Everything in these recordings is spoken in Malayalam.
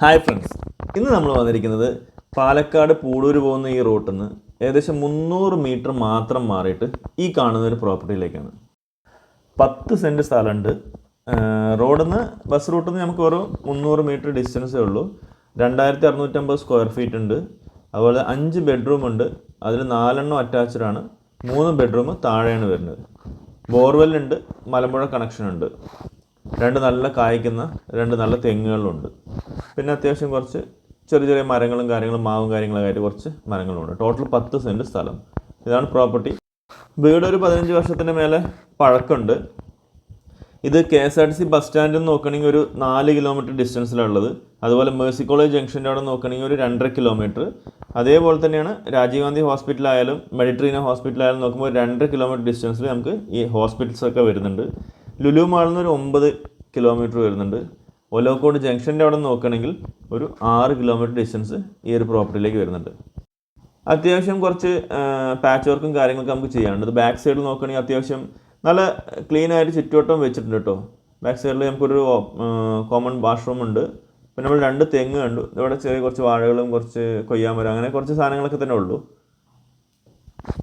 ഹായ് ഫ്രണ്ട്സ് ഇന്ന് നമ്മൾ വന്നിരിക്കുന്നത് പാലക്കാട് പൂടൂര് പോകുന്ന ഈ റൂട്ടിൽ നിന്ന് ഏകദേശം മുന്നൂറ് മീറ്റർ മാത്രം മാറിയിട്ട് ഈ കാണുന്ന ഒരു പ്രോപ്പർട്ടിയിലേക്കാണ്. പത്ത് സെന്റ് സ്ഥലമുണ്ട്. റോഡിൽ നിന്ന് ബസ് റൂട്ടിൽ നിന്ന് നമുക്ക് വെറും മുന്നൂറ് മീറ്റർ ഡിസ്റ്റൻസേ ഉള്ളൂ. രണ്ടായിരത്തി അറുന്നൂറ്റമ്പത് സ്ക്വയർ ഫീറ്റ് ഉണ്ട്. അതുപോലെ അഞ്ച് ബെഡ്റൂം ഉണ്ട്. അതിൽ നാലെണ്ണം അറ്റാച്ച്ഡ് ആണ്. മൂന്ന് ബെഡ്റൂം താഴെയാണ് വരുന്നത്. ബോർവെല്ലുണ്ട്. മലമ്പുഴ കണക്ഷൻ ഉണ്ട്. രണ്ട് നല്ല കായ്ക്കുന്ന രണ്ട് നല്ല തെങ്ങുകളുണ്ട്. പിന്നെ അത്യാവശ്യം കുറച്ച് ചെറിയ ചെറിയ മരങ്ങളും കാര്യങ്ങളും മാവും കാര്യങ്ങളൊക്കെ ആയിട്ട് കുറച്ച് മരങ്ങളുണ്ട്. ടോട്ടൽ പത്ത് സെന്റ് സ്ഥലം. ഇതാണ് പ്രോപ്പർട്ടി വീട് ഒരു പതിനഞ്ച് വർഷത്തിന് മേലെ പഴക്കമുണ്ട്. ഇത് K S R T C bus സ്റ്റാൻഡിൽ നിന്ന് നോക്കണമെങ്കിൽ ഒരു നാല് കിലോമീറ്റർ ഡിസ്റ്റൻസിലുള്ളത് അതുപോലെ മേഴ്സി കോളേജ് ജംഗ്ഷന്റെ അവിടെ നോക്കണമെങ്കിൽ ഒരു രണ്ടര കിലോമീറ്റർ അതേപോലെ തന്നെയാണ് രാജീവ് ഗാന്ധി ഹോസ്പിറ്റലായാലും മെഡിട്രീന ഹോസ്പിറ്റലായാലും നോക്കുമ്പോൾ രണ്ടര കിലോമീറ്റർ ഡിസ്റ്റൻസിൽ നമുക്ക് ഈ ഹോസ്പിറ്റൽസൊക്കെ വരുന്നുണ്ട്. ലുലു മാളിൽ നിന്ന് ഒരു ഒമ്പത് കിലോമീറ്റർ വരുന്നുണ്ട്. ഒലോക്കോട് ജംഗ്ഷന്റെ അവിടെ നോക്കുകയാണെങ്കിൽ ഒരു ആറ് കിലോമീറ്റർ ഡിസ്റ്റൻസ് ഈ ഒരു പ്രോപ്പർട്ടിയിലേക്ക് വരുന്നുണ്ട്. അത്യാവശ്യം കുറച്ച് പാച്ച് വർക്കും കാര്യങ്ങളൊക്കെ നമുക്ക് ചെയ്യാനുണ്ട്. ബാക്ക് സൈഡിൽ നോക്കുകയാണെങ്കിൽ അത്യാവശ്യം നല്ല ക്ലീൻ ആയിട്ട് ചുറ്റുവട്ടം വെച്ചിട്ടുണ്ട് കേട്ടോ ബാക്ക് സൈഡിൽ നമുക്കൊരു കോമൺ വാഷ്റൂം ഉണ്ട്. പിന്നെ നമ്മൾ രണ്ട് തെങ്ങ് കണ്ടു. ഇവിടെ ചെറിയ കുറച്ച് വാഴകളും കുറച്ച് കൊയ്യാമരം അങ്ങനെ കുറച്ച് സാധനങ്ങളൊക്കെ തന്നെ ഉള്ളൂ.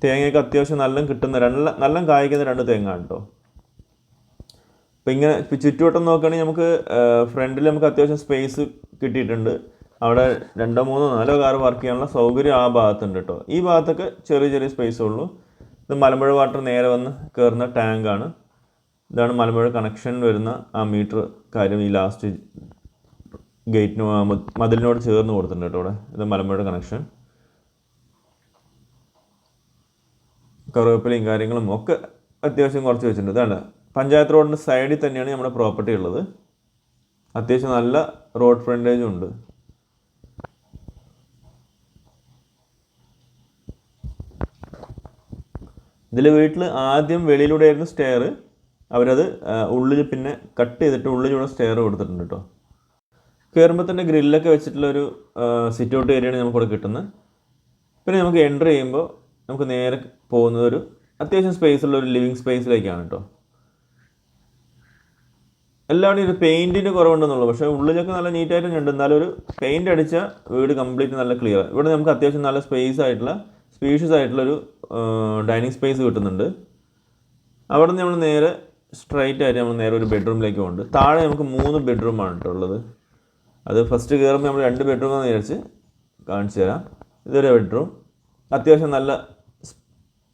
തേങ്ങയൊക്കെ അത്യാവശ്യം നല്ല കിട്ടുന്ന നല്ല നല്ല കായ്ക്കുന്ന രണ്ട് തേങ്ങ കേട്ടോ അപ്പം ഇങ്ങനെ ഇപ്പം ചുറ്റുവട്ടം നോക്കുകയാണെങ്കിൽ നമുക്ക് ഫ്രണ്ടിൽ നമുക്ക് അത്യാവശ്യം സ്പേസ് കിട്ടിയിട്ടുണ്ട്. അവിടെ രണ്ടോ മൂന്നോ നാലോ കാർ വർക്ക് ചെയ്യാനുള്ള സൗകര്യം ആ ഭാഗത്തുണ്ട് കേട്ടോ ഈ ഭാഗത്തൊക്കെ ചെറിയ ചെറിയ സ്പേസ് ഉള്ളൂ. ഇത് മലമ്പുഴ വാട്ടർ നേരെ വന്ന് കയറുന്ന ടാങ്കാണ് ഇതാണ് മലമ്പുഴ കണക്ഷൻ വരുന്ന ആ മീറ്റർ കാര്യം ഈ ലാസ്റ്റ് ഗേറ്റിന് മതിലിനോട് ചേർന്ന് കൊടുത്തിട്ടുണ്ട് കേട്ടോ ഇവിടെ. ഇത് മലമ്പുഴ കണക്ഷൻ കറിവേപ്പിലയും കാര്യങ്ങളും ഒക്കെ അത്യാവശ്യം കുറച്ച് വെച്ചിട്ടുണ്ട്. ഇതാണ് പഞ്ചായത്ത് റോഡിന്റെ സൈഡിൽ തന്നെയാണ് നമ്മുടെ പ്രോപ്പർട്ടി ഉള്ളത്. അത്യാവശ്യം നല്ല റോഡ് ഫ്രണ്ടേജും ഉണ്ട്. ഇതിൽ വീട്ടിൽ ആദ്യം വെളിയിലൂടെയായിരുന്നു സ്റ്റെയർ അവരത് ഉള്ളിൽ പിന്നെ കട്ട് ചെയ്തിട്ട് ഉള്ളിലൂടെ സ്റ്റെയർ കൊടുത്തിട്ടുണ്ട് കേട്ടോ കയറുമ്പോൾ തന്നെ ഗ്രില്ലൊക്കെ വെച്ചിട്ടുള്ള ഒരു സിറ്റ് ഔട്ട് ഏരിയയാണ് നമുക്കിവിടെ കിട്ടുന്നത്. പിന്നെ നമുക്ക് എന്റർ ചെയ്യുമ്പോൾ നമുക്ക് നേരെ പോകുന്നത് ഒരു അത്യാവശ്യം സ്പേസ് ഉള്ള ഒരു ലിവിങ് സ്പേസിലേക്കാണ് കേട്ടോ എല്ലാവരുടെയും ഇത് പെയിന്റിന് കുറവുണ്ടെന്നുള്ളൂ. പക്ഷേ ഉള്ളിലൊക്കെ നല്ല നീറ്റായിട്ട് ഉണ്ട് എന്നാലും ഒരു പെയിന്റ് അടിച്ച വീട് കംപ്ലീറ്റ് നല്ല ക്ലിയർ ഇവിടെ നമുക്ക് അത്യാവശ്യം നല്ല സ്പേസ് ആയിട്ടുള്ള സ്പീഷ്യസ് ആയിട്ടുള്ളൊരു ഡൈനിങ് സ്പേസ് കിട്ടുന്നുണ്ട്. അവിടെ നിന്ന് നമ്മൾ നേരെ സ്ട്രൈറ്റ് ആയിട്ട് നമ്മൾ നേരെ ഒരു ബെഡ്റൂമിലേക്ക് പോകുന്നുണ്ട് താഴെ നമുക്ക് മൂന്ന് ബെഡ്റൂമാണ് കേട്ടോ ഉള്ളത്. അത് ഫസ്റ്റ് കയറുമ്പോൾ നമ്മൾ രണ്ട് ബെഡ്റൂമാണെന്ന് വിചാരിച്ച് കാണിച്ചു തരാം. ഇതൊരു ബെഡ്റൂം അത്യാവശ്യം നല്ല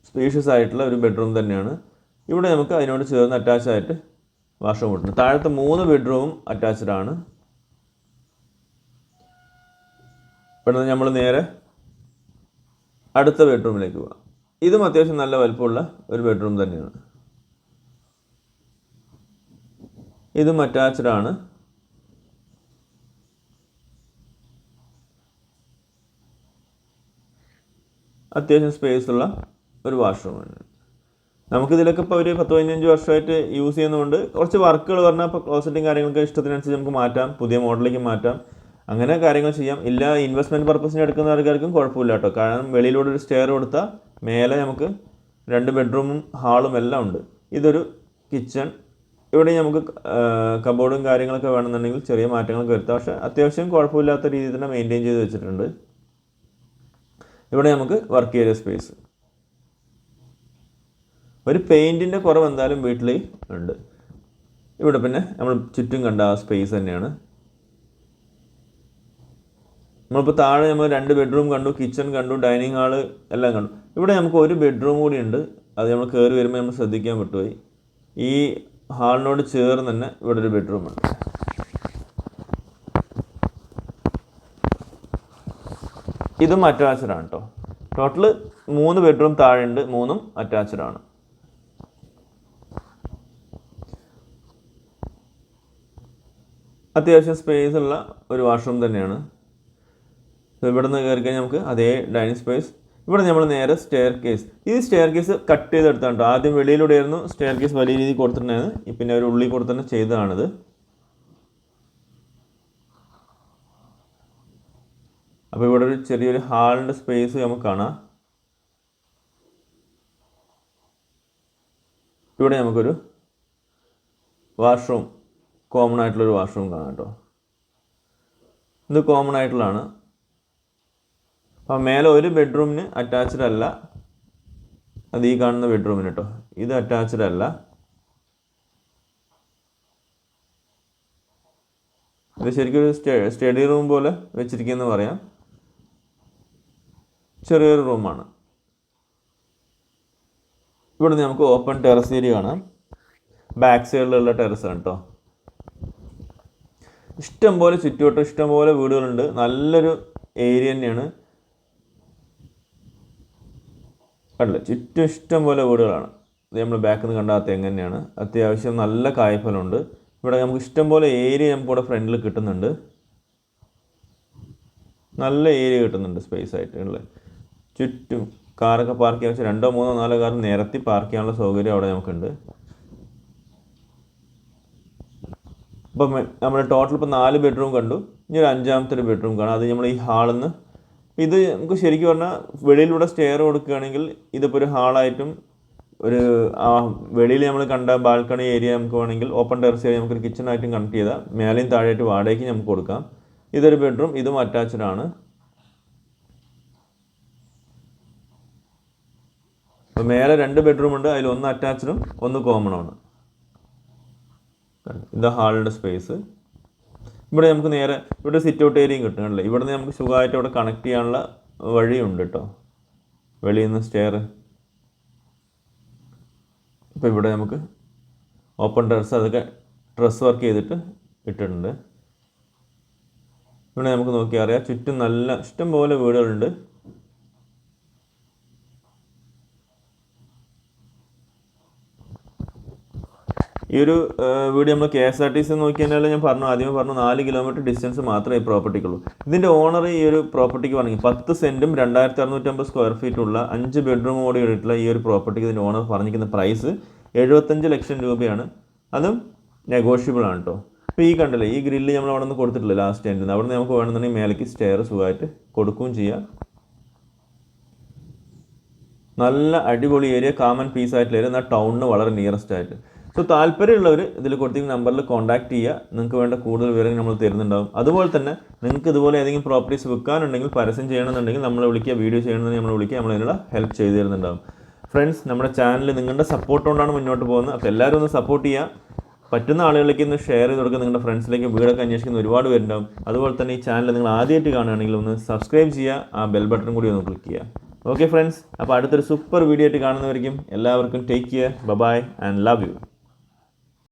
സ്പീഷ്യസ് ആയിട്ടുള്ള ഒരു ബെഡ്റൂം തന്നെയാണ്. ഇവിടെ നമുക്ക് അതിനോട് ചേർന്ന് അറ്റാച്ച് ആയിട്ട് വാഷ്റൂം ഉണ്ട് താഴത്തെ മൂന്ന് ബെഡ്റൂമും അറ്റാച്ച്ഡ് ആണ്. പെട്ടെന്ന് നമ്മൾ നേരെ അടുത്ത ബെഡ്റൂമിലേക്ക് പോകാം ഇതും അത്യാവശ്യം നല്ല വലുപ്പമുള്ള ഒരു ബെഡ്റൂം തന്നെയാണ്. ഇതും അറ്റാച്ച്ഡ് ആണ്. അത്യാവശ്യം സ്പേസ് ഉള്ള ഒരു വാഷ്റൂമാണ് നമുക്കിതിലൊക്കെ ഇപ്പോൾ ഒരു പത്ത് പതിനഞ്ച് വർഷമായിട്ട് യൂസ് ചെയ്യുന്നതുകൊണ്ട് കുറച്ച് വർക്കുകൾ പറഞ്ഞാൽ ഇപ്പോൾ ക്ലോസറ്റും കാര്യങ്ങളൊക്കെ ഇഷ്ടത്തിനനുസരിച്ച് നമുക്ക് മാറ്റാം പുതിയ മോഡലിലേക്ക് മാറ്റാം. അങ്ങനെ കാര്യങ്ങൾ ചെയ്യാം. ഇല്ല ഇൻവെസ്റ്റ്മെന്റ് പർപ്പസിന് എടുക്കുന്ന ആൾക്കാർക്കും കുഴപ്പമില്ല കേട്ടോ. കാരണം വെളിയിലൂടെ ഒരു സ്റ്റെയർ കൊടുത്താൽ മേലെ നമുക്ക് രണ്ട് ബെഡ്റൂമും ഹാളും എല്ലാം ഉണ്ട്. ഇതൊരു കിച്ചൺ ഇവിടെ നമുക്ക് കബോർഡും കാര്യങ്ങളൊക്കെ വേണമെന്നുണ്ടെങ്കിൽ ചെറിയ മാറ്റങ്ങളൊക്കെ വരുത്താം. പക്ഷേ അത്യാവശ്യം കുഴപ്പമില്ലാത്ത രീതിയിൽ തന്നെ മെയിന്റെയിൻ ചെയ്ത് വെച്ചിട്ടുണ്ട്. ഇവിടെ നമുക്ക് വർക്ക് ഏരിയ സ്പേസ് ഒരു പെയിന്റിന്റെ കുറവ് എന്തായാലും വീട്ടിൽ ഉണ്ട്. ഇവിടെ പിന്നെ നമ്മൾ ചുറ്റും കണ്ട ആ സ്പേസ് തന്നെയാണ്. നമ്മളിപ്പോൾ താഴെ നമ്മൾ രണ്ട് ബെഡ്റൂം കണ്ടു കിച്ചൺ കണ്ടു ഡൈനിങ് ഹാൾ എല്ലാം കണ്ടു. ഇവിടെ നമുക്ക് ഒരു ബെഡ്റൂം കൂടി ഉണ്ട്. അത് നമ്മൾ കയറി വരുമ്പോൾ നമ്മൾ ശ്രദ്ധിക്കാൻ വിട്ടുപോയി ഈ ഹാളിനോട് ചേർന്ന് തന്നെ ഇവിടെ ഒരു ബെഡ്റൂം ഉണ്ട്. ഇതും അറ്റാച്ച്ഡ് ആണ് കേട്ടോ ടോട്ടൽ മൂന്ന് ബെഡ്റൂം താഴെ ഉണ്ട് മൂന്നും അറ്റാച്ച്ഡ് ആണ്. അത്യാവശ്യം സ്പേസ് ഉള്ള ഒരു വാഷ്റൂം തന്നെയാണ്. ഇവിടെ നിന്ന് കയറി കഴിഞ്ഞാൽ നമുക്ക് അതേ ഡൈനിങ് സ്പേസ് ഇവിടെ നമ്മൾ നേരെ സ്റ്റെയർ കേസ് ഈ സ്റ്റെയർ കേസ് കട്ട് ചെയ്തെടുത്താണ് കേട്ടോ ആദ്യം വെളിയിലൂടെ ആയിരുന്നു സ്റ്റെയർ കേസ് വലിയ രീതിയിൽ കൊടുത്തിട്ടുണ്ടായിരുന്നു പിന്നെ ഒരു ഉള്ളിൽ കൊടുത്ത് തന്നെ ചെയ്തതാണിത്. അപ്പോൾ ഇവിടെ ഒരു ചെറിയൊരു ഹാളിന്റെ സ്പേസ് നമുക്ക് കാണാം. ഇവിടെ നമുക്കൊരു വാഷ്റൂം കോമൺ ആയിട്ടുള്ളൊരു വാഷ്റൂം കാണാം കേട്ടോ. ഇത് കോമൺ ആയിട്ടുള്ളതാണ്. അപ്പോൾ മേലെ ഒരു ബെഡ്റൂമിന് അറ്റാച്ച്ഡ് അല്ല. അത് ഈ കാണുന്ന ബെഡ്റൂമിന് കേട്ടോ. ഇത് അറ്റാച്ച്ഡ് അല്ല. ഇത് ശരിക്കും ഒരു സ്റ്റേ സ്റ്റഡി റൂം പോലെ വെച്ചിരിക്കുന്നു പറയാം. ചെറിയൊരു റൂമാണ് ഇവിടുന്ന് നമുക്ക് ഓപ്പൺ ടെറസ് ഏരിയ കാണാം. ബാക്ക് സൈഡിലുള്ള ടെറസ് ആണ് കേട്ടോ. ഇഷ്ടം പോലെ ചുറ്റുവട്ടം ഇഷ്ടം പോലെ വീടുകളുണ്ട്. നല്ലൊരു ഏരിയ തന്നെയാണ് കണ്ടില്ല ചുറ്റും ഇഷ്ടം പോലെ വീടുകളാണ്. ഇത് നമ്മൾ ബാക്കിൽ നിന്ന് കണ്ടാൽ തെങ്ങന്നെയാണ് അത്യാവശ്യം നല്ല കായ്ഫലമുണ്ട്. ഇവിടെ നമുക്ക് ഇഷ്ടം പോലെ ഏരിയ നമുക്ക് ഇവിടെ ഫ്രണ്ടിൽ കിട്ടുന്നുണ്ട്. നല്ല ഏരിയ കിട്ടുന്നുണ്ട് സ്പേസ് ആയിട്ട് ഉള്ളത് ചുറ്റും കാറൊക്കെ പാർക്ക് ചെയ്യാൻ വെച്ചാൽ രണ്ടോ മൂന്നോ നാലോ കാർ നിരത്തി പാർക്ക് ചെയ്യാനുള്ള സൗകര്യം അവിടെ നമുക്കുണ്ട്. ഇപ്പം നമ്മൾ ടോട്ടൽ ഇപ്പോൾ നാല് ബെഡ്റൂം കണ്ടു. ഇനി ഒരു അഞ്ചാമത്തെ ഒരു ബെഡ്റൂം കാണാം. അത് നമ്മൾ ഈ ഹാളിൽ നിന്ന് ഇത് നമുക്ക് ശരിക്കും പറഞ്ഞാൽ വെളിയിലൂടെ സ്റ്റെയർ കൊടുക്കുകയാണെങ്കിൽ ഇതിപ്പോൾ ഒരു ഹാളായിട്ടും ഒരു ആ വെളിയിൽ നമ്മൾ കണ്ട ബാൽക്കണി ഏരിയ നമുക്ക് വേണമെങ്കിൽ ഓപ്പൺ ടെറസ് ഏരിയ നമുക്കൊരു കിച്ചണായിട്ടും കണക്ട് ചെയ്താൽ മേലെയും താഴെയായിട്ട് വാടകയ്ക്ക് നമുക്ക് കൊടുക്കാം. ഇതൊരു ബെഡ്റൂം ഇതും അറ്റാച്ച്ഡ് ആണ്. അപ്പോൾ മേലെ രണ്ട് ബെഡ്റൂം ഉണ്ട്. അതിൽ ഒന്ന് അറ്റാച്ച്ഡും ഒന്ന് കോമണാണ് ഇത് ഹാളിന്റെ സ്പേസ് ഇവിടെ നമുക്ക് നേരെ ഇവിടെ സിറ്റ് ഔട്ട് ഏരിയയും കിട്ടും അല്ലേ ഇവിടെ നിന്ന് നമുക്ക് സുഖമായിട്ട് ഇവിടെ കണക്ട് ചെയ്യാനുള്ള വഴിയുണ്ട് കേട്ടോ വെളിയിൽ നിന്ന് സ്റ്റെയർ ഇപ്പോൾ ഇവിടെ നമുക്ക് ഓപ്പൺ ടെറസ് അതൊക്കെ ഡ്രസ് വർക്ക് ചെയ്തിട്ട് ഇട്ടിട്ടുണ്ട്. ഇവിടെ നമുക്ക് നോക്കിയാൽ അറിയാം ചുറ്റും നല്ല ഇഷ്ടം പോലെ വീടുകളുണ്ട്. ഈ ഒരു വീഡിയോ നമ്മൾ K S R T C നോക്കി ഞാൻ പറഞ്ഞു ആദ്യമേ പറഞ്ഞു നാല് കിലോമീറ്റർ ഡിസ്റ്റൻസ് മാത്രമേ ഈ പ്രോപ്പർട്ടിക്കുള്ളൂ. ഇതിന്റെ ഓണർ ഈ ഒരു പ്രോപ്പർട്ടിക്ക് പറഞ്ഞു പത്ത് സെന്റും രണ്ടായിരത്തി അറുന്നൂറ്റമ്പത് സ്ക്വയർ ഫീറ്റ് ഉള്ള അഞ്ച് ബെഡ്റൂമോട് കൂടിയിട്ടുള്ള ഈ ഒരു പ്രോപ്പർട്ടിക്ക് ഇതിന്റെ ഓണർ പറഞ്ഞിരിക്കുന്ന പ്രൈസ് എഴുപത്തഞ്ച് ലക്ഷം രൂപയാണ്. അതും നെഗോഷ്യബിൾ ആണ് കേട്ടോ അപ്പോൾ ഈ കണ്ടില്ലേ ഈ ഗ്രില്ല് നമ്മൾ അവിടെ നിന്ന് കൊടുത്തിട്ടില്ല ലാസ്റ്റ് എൻഡിൽ അവിടെ നിന്ന് നമുക്ക് വേണമെന്നുണ്ടെങ്കിൽ മേലേക്ക് സ്റ്റെയർ സുഖമായിട്ട് കൊടുക്കുകയും ചെയ്യാം. നല്ല അടിപൊളി ഏരിയ കാമൻ പീസ് ആയിട്ടുള്ള ഏരിയ എന്നാൽ ടൗണിന് വളരെ നിയറസ്റ്റ് ആയിട്ട്. സോ താല്പര്യമുള്ളവർ ഇതിൽ കൊടുത്തിരിക്കുന്ന നമ്പറിൽ കോൺടാക്ട് ചെയ്യുക. നിങ്ങൾക്ക് വേണ്ട കൂടുതൽ വിവരങ്ങൾ നമ്മൾ തരുന്നുണ്ടാവും. അതുപോലെ തന്നെ നിങ്ങൾക്ക് ഇതുപോലെ ഏതെങ്കിലും പ്രോപ്പർട്ടീസ് വിൽക്കാനുണ്ടെങ്കിൽ പരസ്യം ചെയ്യണമെന്നുണ്ടെങ്കിൽ നമ്മളെ വിളിക്കുക വീഡിയോ ചെയ്യണമെന്നുണ്ടെങ്കിൽ നമ്മൾ വിളിക്കുക നമ്മൾ അതിനുള്ള ഹെൽപ്പ് ചെയ്തു തരുന്നുണ്ടാവും. ഫ്രണ്ട്സ് നമ്മുടെ ചാനൽ നിങ്ങളുടെ സപ്പോർട്ട് കൊണ്ടാണ് മുന്നോട്ട് പോകുന്നത്. അപ്പോൾ എല്ലാവരും ഒന്ന് സപ്പോർട്ട് ചെയ്യുക. പറ്റുന്ന ആളുകളിലേക്ക് ഒന്ന് ഷെയർ ചെയ്ത് കൊടുക്കുക. നിങ്ങളുടെ ഫ്രണ്ട്സിലേക്ക് വീടൊക്കെ അന്വേഷിക്കുന്ന ഒരുപാട് പേരുണ്ടാവും. അതുപോലെ തന്നെ ഈ ചാനൽ നിങ്ങൾ ആദ്യമായിട്ട് കാണുകയാണെങ്കിൽ ഒന്ന് സബ്സ്ക്രൈബ് ചെയ്യുക. ആ ബെൽ ബട്ടൺ കൂടി ഒന്ന് ക്ലിക്ക് ചെയ്യുക. ഓക്കെ ഫ്രണ്ട്സ് അപ്പോൾ അടുത്തൊരു സൂപ്പർ വീഡിയോ ആയിട്ട് കാണുന്നവരിക്കും എല്ലാവർക്കും take care bye bye and love you